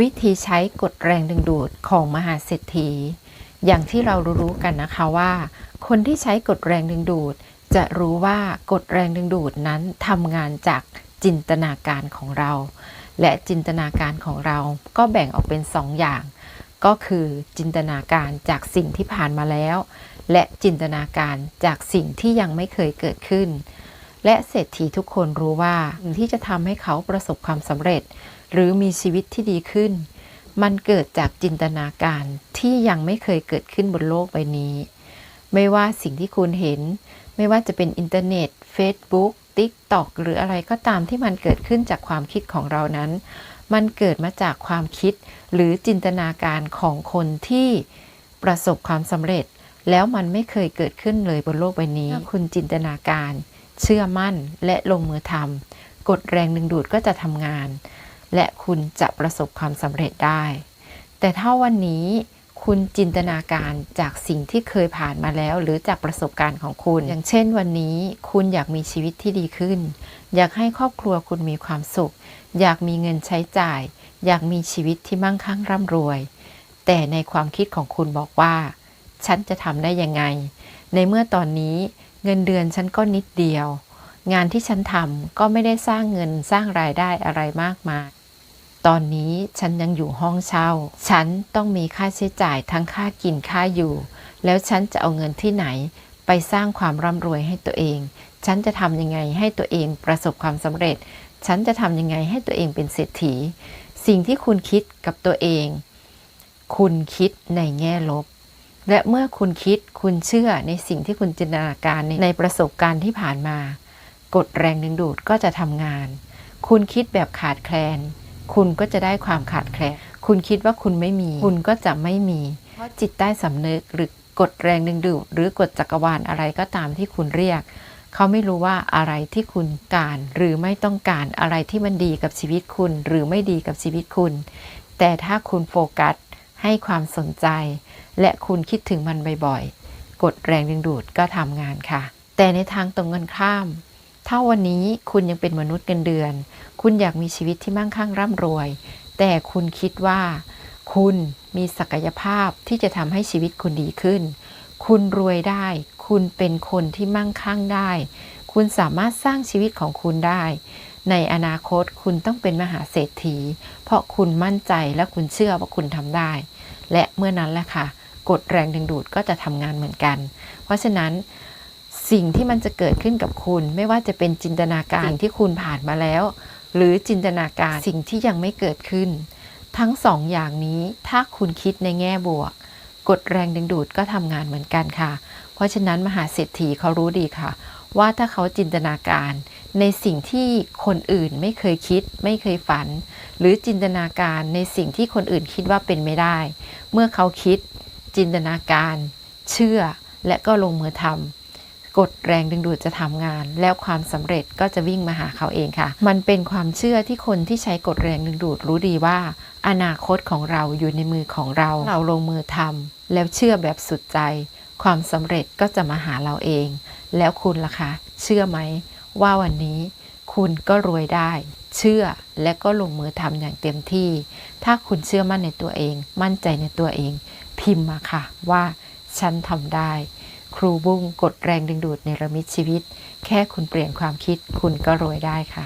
วิธีใช้กฎแรงดึงดูดของมหาเศรษฐี อย่างที่เรารู้ๆกันนะคะว่า คนที่ใช้กฎแรงดึงดูด จะรู้ว่ากฎแรงดึงดูดนั้นทำงานจากจินตนาการของเรา และจินตนาการของเราก็แบ่งออกเป็นสองอย่าง ก็คือจินตนาการจากสิ่งที่ผ่านมาแล้ว และจินตนาการจากสิ่งที่ยังไม่เคยเกิดขึ้น และเศรษฐีทุกคนรู้ว่าสิ่งที่จะทำให้เขาประสบความสำเร็จ หรือมีชีวิตที่ดีขึ้น มันเกิดจากจินตนาการที่ยังไม่เคยเกิดขึ้นบนโลกใบนี้ ไม่ว่าสิ่งที่คุณเห็น ไม่ว่าจะเป็นอินเทอร์เน็ต Facebook TikTok หรืออะไรก็ตามที่มันเกิดขึ้นจากความคิดของเรานั้น มันเกิดมาจากความคิดหรือจินตนาการของคนที่ประสบความสำเร็จ แล้วมันไม่เคยเกิดขึ้นเลยบนโลกใบนี้ คุณจินตนาการ เชื่อมั่นและลงมือทำกฎแรงดึงดูดก็จะทำงาน และคุณจะประสบความสำเร็จได้ แต่ถ้าวันนี้คุณจินตนาการจากสิ่งที่เคยผ่านมาแล้ว หรือจากประสบการณ์ของคุณ อย่างเช่นวันนี้คุณอยากมีชีวิตที่ดีขึ้น อยากให้ครอบครัวคุณมีความสุข อยากมีเงินใช้จ่าย อยากมีชีวิตที่มั่งคั่งร่ำรวย แต่ในความคิดของคุณบอกว่า ฉันจะทำได้ยังไง ในเมื่อตอนนี้เงินเดือนฉันก็นิดเดียว งานที่ฉันทำก็ไม่ได้สร้างเงินสร้างรายได้อะไรมากมาย ตอนนี้ฉันยังอยู่ห้องเช่า ฉันต้องมีค่าใช้จ่ายทั้งค่ากินค่าอยู่ แล้วฉันจะเอาเงินที่ไหน ไปสร้างความร่ำรวยให้ตัวเอง ฉันจะทำยังไงให้ตัวเองประสบความสำเร็จ ฉันจะทำยังไงให้ตัวเองเป็นเศรษฐี สิ่งที่คุณคิดกับตัวเอง คุณคิดในแง่ลบ และเมื่อคุณคิดคุณเชื่อในสิ่งที่คุณจินตนาการในในประสบการณ์ที่ผ่านมา กฎแรงดึงดูดก็จะทำงาน คุณคิดแบบขาดแคลน คุณก็จะได้ความขาดแคลน คุณคิดว่าคุณไม่มี คุณก็จะไม่มี เพราะจิตใต้สำนึกหรือกฎแรงดึงดูดหรือกฎจักรวาลอะไรก็ตามที่คุณเรียก เขาไม่รู้ว่าอะไรที่คุณการ หรือไม่ต้องการอะไรที่มันดีกับชีวิตคุณ หรือไม่ดีกับชีวิตคุณ แต่ถ้าคุณโฟกัส ให้ความสนใจ และคุณคิดถึงมันบ่อยๆกฎแรงดึงดูดก็ทำงานค่ะ แต่ในทางตรงกันข้าม ถ้าวันนี้คุณยังเป็นมนุษย์เงินเดือน คุณอยากมีชีวิตที่มั่งคั่งร่ำรวย แต่คุณคิดว่า คุณมีศักยภาพที่จะทำให้ชีวิตคุณดีขึ้น คุณรวยได้ คุณเป็นคนที่มั่งคั่งได้ คุณสามารถสร้างชีวิตของคุณได้ ในอนาคตคุณต้องเป็นมหาเศรษฐี เพราะคุณมั่นใจและคุณเชื่อว่าคุณทำได้ และเมื่อนั้นแหละค่ะกฎแรงดึงดูดก็จะทำงานเหมือนกัน เพราะฉะนั้น สิ่งที่มันจะเกิดขึ้นกับคุณ ไม่ว่าจะเป็นจินตนาการสิ่งที่คุณผ่านมาแล้ว หรือจินตนาการสิ่งที่ยังไม่เกิดขึ้น ทั้งสองอย่างนี้ถ้าคุณคิดในแง่บวกกฎแรงดึงดูดก็ทำงานเหมือนกันค่ะ เพราะฉะนั้นมหาเศรษฐีเขารู้ดีค่ะ ว่าถ้าเขาจินตนาการ ในสิ่งที่คนอื่นไม่เคยคิด ไม่เคยฝัน หรือจินตนาการในสิ่งที่คนอื่นคิดว่าเป็นไม่ได้ เมื่อเขาคิด จินตนาการ เชื่อและก็ลงมือทำ กฎแรงดึงดูดจะทำงาน แล้วความสำเร็จก็จะวิ่งมาหาเขาเองค่ะ มันเป็นความเชื่อที่คนที่ใช้กฎแรงดึงดูดรู้ดีว่า อนาคตของเราอยู่ในมือของเรา เราลงมือทำแล้วเชื่อแบบสุดใจ ความสำเร็จก็จะมาหาเราเอง แล้วคุณล่ะคะเชื่อไหมว่าวันนี้ คุณก็รวยได้ เชื่อและก็ลงมือทำอย่างเต็มที่ ถ้าคุณเชื่อมั่นในตัวเอง มั่นใจในตัวเอง พิมพ์มาค่ะว่าฉันทำได้ ครูบุ้งกดแรงดึงดูดในระมิดชีวิต แค่คุณเปลี่ยนความคิดคุณก็รวยได้ค่ะ